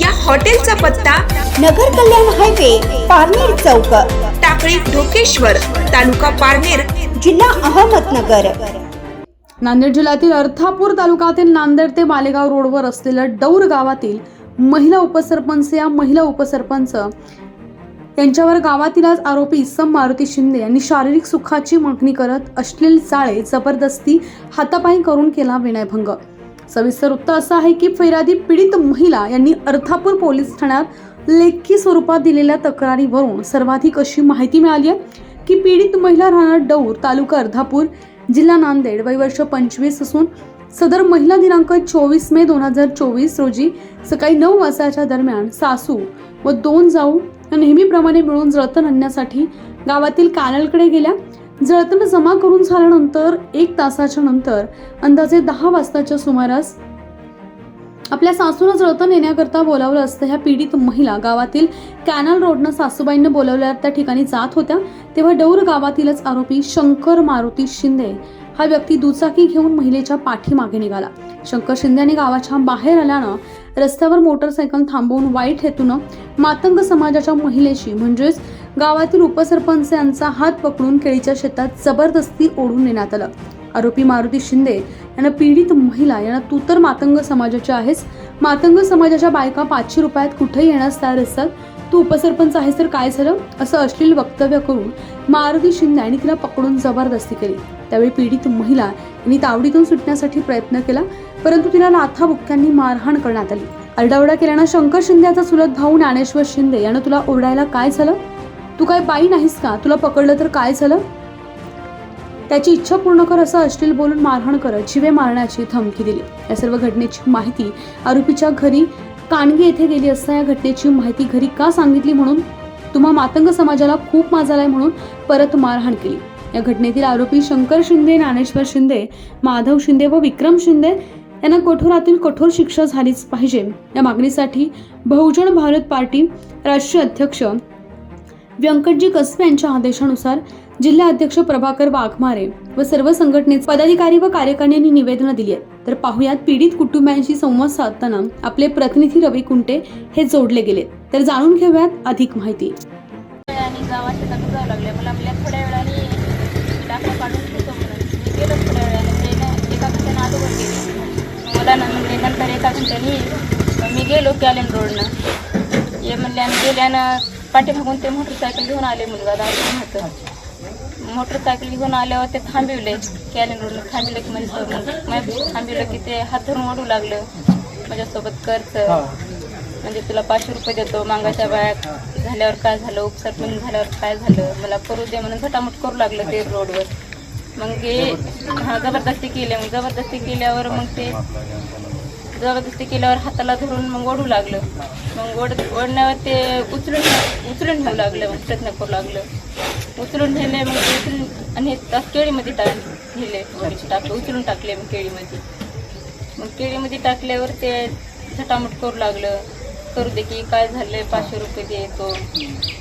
या हॉटेलचा पत्ता नगर कल्याण हायवे पारनेर चौक. टाकळी ढोकेश्वर तालुका पारनेर जिल्हा अहमदनगर. नांदेड जिल्ह्यातील अर्थापूर तालुक्यातील नांदेड ते मालेगाव रोडवर असलेल्या डौर गावातील महिला उपसरपंच या महिला उपसरपंच त्यांच्यावर गावातील आज आरोपी इसम मारुती शिंदे यांनी शारीरिक सुखाची मागणी करत अश्लील चाळे जबरदस्ती हातापायी करून केला विनयभंग. सविस्तर वृत्त असं आहे की फैरादी पीडित महिला यांनी अर्थापूर पोलीस ठाण्यात लेखी स्वरूपात दिलेल्या तक्रारीवरून सर्वाधिक अशी माहिती मिळाली आहे की पीडित महिला राहणार डौर तालुका अर्धापूर जिल्हा नांदेड. वय वर्ष पंचवीस असून सदर महिला दिनांक चोवीस मे दोन हजार चोवीस रोजी सकाळी नऊ वाजताच्या दरम्यान सासू व दोन जाऊ नेहमीप्रमाणे मिळून जळतण आणण्यासाठी गावातील कानलकडे गेल्या. जळतण जमा करून झाल्यानंतर एक तासाच्या नंतर अंदाजे दहा वाजताच्या सुमारास आपल्या सासूला जळतण येण्याकरता बोलावलं असतं. ह्या पीडित महिला गावातील कॅनल रोडनं सासूबाईंना बोलावल्या त्या ठिकाणी जात होत्या. तेव्हा डौर गावातीलच आरोपी शंकर मारुती शिंदे हा व्यक्ती दुचाकी घेऊन महिलेच्या पाठीमागे निघाला. शंकर शिंदे यांनी गावाच्या बाहेर आल्यानं रस्त्यावर मोटरसायकल थांबवून वाईट हेतूनं मातंग समाजाच्या महिलेशी म्हणजेच गावातील उपसरपंच यांचा हात पकडून केळीच्या शेतात जबरदस्ती ओढून नेण्यात आलं. आरोपी मारुती शिंदे यांना पीडित महिला यांना तू तर मातंग समाजाची आहेस. मातंग समाजाच्या बायका पाचशे रुपयात कुठेही येण्यास तयार असतात. तू उपसरपंच आहेस तर काय झालं? असं अश्लील वक्तव्य करून मारुती शिंदे यांनी तिला पकडून जबरदस्ती केली. त्यावेळी पीडित महिला यांनी तावडीतून सुटण्यासाठी प्रयत्न केला परंतु तिला लाथाबुक्क्यांनी मारहाण करण्यात आली. आरडाओरडा केल्यानं शंकर शिंदे याचा चुलत भाऊ ज्ञानेश्वर शिंदे यानं तुला ओरडायला काय झालं? तू काय बाई नाहीस का? तुला पकडलं तर काय झालं? त्याची इच्छा पूर्ण कर असं अश्लील बोलून मारहाण करत शिवे मारण्याची धमकी दिली. या सर्व घटनेची माहिती आरोपीच्या घरी कानगी येथे गेली असता या घटनेची माहिती घरी का सांगितली म्हणून? तुम्हा मातंग समाजाला खूप माजालाय म्हणून परत मारहाण केली. या घटनेतील आरोपी शंकर शिंदे ज्ञानेश्वर शिंदे माधव शिंदे व विक्रम शिंदे यांना कठोरातील कठोर शिक्षा झालीच पाहिजे. या मागणीसाठी बहुजन भारत पार्टी राष्ट्रीय अध्यक्ष व्यंकटजी कसबे यांच्या आदेशानुसार जिल्हा अध्यक्ष प्रभाकर वाघमारे व सर्व संघटनेचे पदाधिकारी व कार्यकारिणींनी निवेदन दिली आहेत तर पाहुयात पीडित कुटुंबियांशी संवाद साधताना आपले प्रतिनिधी रवी कुंटे हे जोडले गेले तर जाणून घेऊयात अधिक माहिती आणि गावात शेतात जावं लागले मला आपल्या थोड्या वेळाने डाकं काढून ठेवतो म्हणून मी गेलो थोड्या वेळाने ते ना एका घंट्यानं अगोदर गेले मला ना म्हणजे घंट्याने मी गेलो कॅलेन रोडनं. ये म्हणले आणि गेल्यानं पाठीमागून ते मोटरसायकल घेऊन आले मुलगा दाखवून होतं मोटरसायकल घेऊन आल्यावर ते थांबिवले कॅलेन रोडनं थांबिवलं की म्हणजे थांबिवलं की ते हात धरून ओढू लागलं. माझ्यासोबत कर्ज म्हणजे तुला पाचशे रुपये देतो मागाच्या बायात झाल्यावर काय झालं उपसरपंच झाल्यावर काय झालं मला करू दे म्हणून झटामट करू लागलं ते रोडवर. मग ते हा जबरदस्ती केली मग जबरदस्ती केल्यावर मग ते जबरदस्ती केल्यावर हाताला धरून मग ओढू लागलं. मग ओढ ओढण्यावर ते उचलून उचलून ठेवू लागलं मग प्रयत्न करू लागलं. उचलून ठेवले मग उचलून आणि केळीमध्ये टाक नेले टाकले उचलून टाकले मग केळीमध्ये. मग केळीमध्ये टाकल्यावर ते झटामट करू लागलं. करू दे की काय झालंय पाचशे रुपये देतो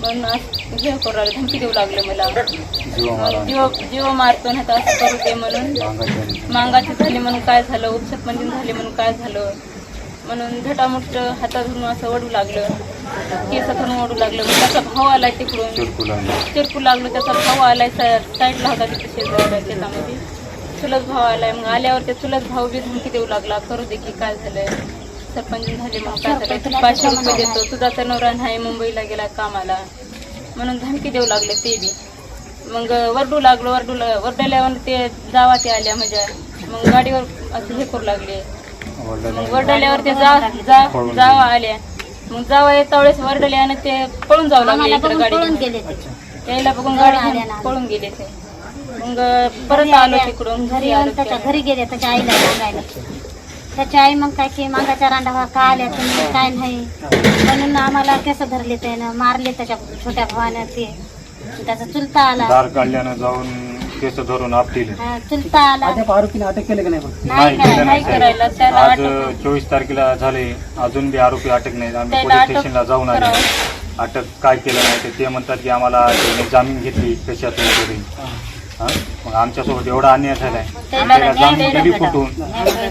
म्हणून असं हे करू लागलं धमकी देऊ लागलं मला. मग जीव जीव मारतो ना तर असं करू दे म्हणून. मांगाची झाली म्हणून काय झालं उपसरपंच झाले म्हणून काय झालं? म्हणून झटामुट हातात धरून असं ओढू लागलं. केस धरून ओढू लागलं. मग त्याचा भाव आलाय तिकडून. चिरकू लागलो. त्याचा भाव आलाय साईडला होता तिथे शेतामध्ये. चुलत भाव आलाय. मग आल्यावर ते चुलत भाऊ बी धमकी देऊ लागला. करू दे की काय झालंय. सरपंच झाले मग काय पाचशे रुपये देतो. तुझा तर नवरा नाही मुंबईला गेला कामाला. म्हणून धमकी देऊ लागले ते बी. मग वरडू लागलो वरडू वरडल्यावर ते जावा ते आल्या म्हणजे मग गाडीवर असं हे करू लागले. मग वरडल्यावर ते जा जावा आल्या. मग जावा येता वेळेस वरडले आणि ते पळून जाऊ लागले इकडे गाडी त्याला बघून गाडी पळून गेले ते. मग परत आलो तिकडून. घरी आलो. घरी गेले त्याच्या आईला सांगायला. त्याची आई मग काय की मागाच्या रांडावा का आल्या तुम्ही? काय नाही. म्हणून आम्हाला केस धरले त्यानं मारले त्याच्या छोट्या भावानं ते. त्याचा चुलता आला. दार काढल्यानं जाऊन केस धरून आपटील. हा, चुलता आला. आरोपीने अटक केलं की नाही पण नाही केलं नाही नाही करायला. साहेब. त्याला आज अटक- चोवीस तारखेला झाले. अजून बी आरोपी अटक नाही आम्ही त्याला पोलीस अटक स्टेशनला जाऊन आले. करावं. अटक काय केलं नाही ते. म्हणतात की आम्हाला त्यांनी जामीन घेतली कशातून तरी. हा? मग आमच्यासोबत एवढा अन्याय झालाय. जामीन दिली कुठून?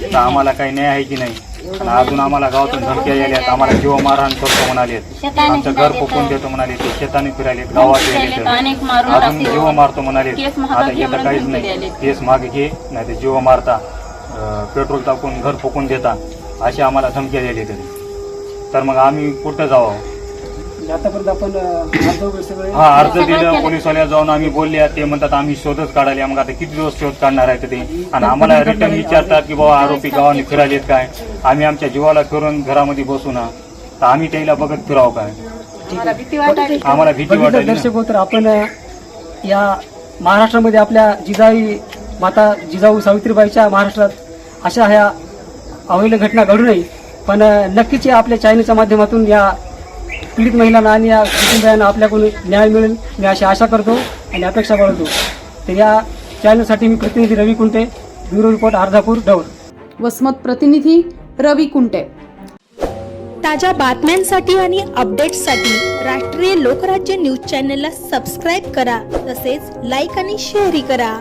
तर आम्हाला काही न्याय आहे की नाही? आणि अजून आम्हाला गावातून धमक्या यायल्यात आम्हाला जीव मारहाण करतो म्हणाले शेताने आमचं घर फिरायले तर. देतो म्हणाले ते शेताने फिरायले गावात तर अनेक मारून अजून टाकले. जीव मारतो म्हणाले केस आता येतं म्हणून काहीच नाही. द्यायले. केस मागे घे नाही तर जीव मारता. अं, पेट्रोल टाकून घर फुकून देता. अशी आम्हाला धमक्या दिली तरी तर मग आम्ही कुठं जावं? आतापर्यंत आपण अं, अर्ज वगैरे सगळे हा अर्ज दिलं पोलिसवाल्या जाऊन आम्ही बोलले ते म्हणतात आम्ही शोधच काढायला मग आता किती दिवस शोध काढणार आहे ते? आणि आम्हाला रिटर्न विचारतात की बाबा आरोपी गावाने फिरायलेत काय? आम्ही आमच्या जीवाला फिरून घरामध्ये बसू ना. तर आम्ही त्याला बघत फिरावं काय? आम्हाला भीती ना. दर्शक हो तर आपण या महाराष्ट्रामध्ये आपल्या जिजाई माता जिजाऊ सावित्रीबाईच्या महाराष्ट्रात अशा ह्या अवैध घटना घडू नये. पण नक्कीच या आपल्या चॅनलच्या माध्यमातून या पीडित महिलांना आणि या कुटुंबियांना आपल्याकडून न्याय मिळेल. मी अशी आशा करतो आणि अपेक्षा बाळगतो तर या चॅनलसाठी मी प्रतिनिधी रवी कुंटे ब्युरो रिपोर्ट अर्धापूर दौड वसमत प्रतिनिधी रवी कुंटे. ताज्या बातम्यांसाठी आणि अपडेट्ससाठी राष्ट्रीय लोकराज्य न्यूज चॅनलला सबस्क्राईब करा तसेच लाईक आणि शेअरही करा.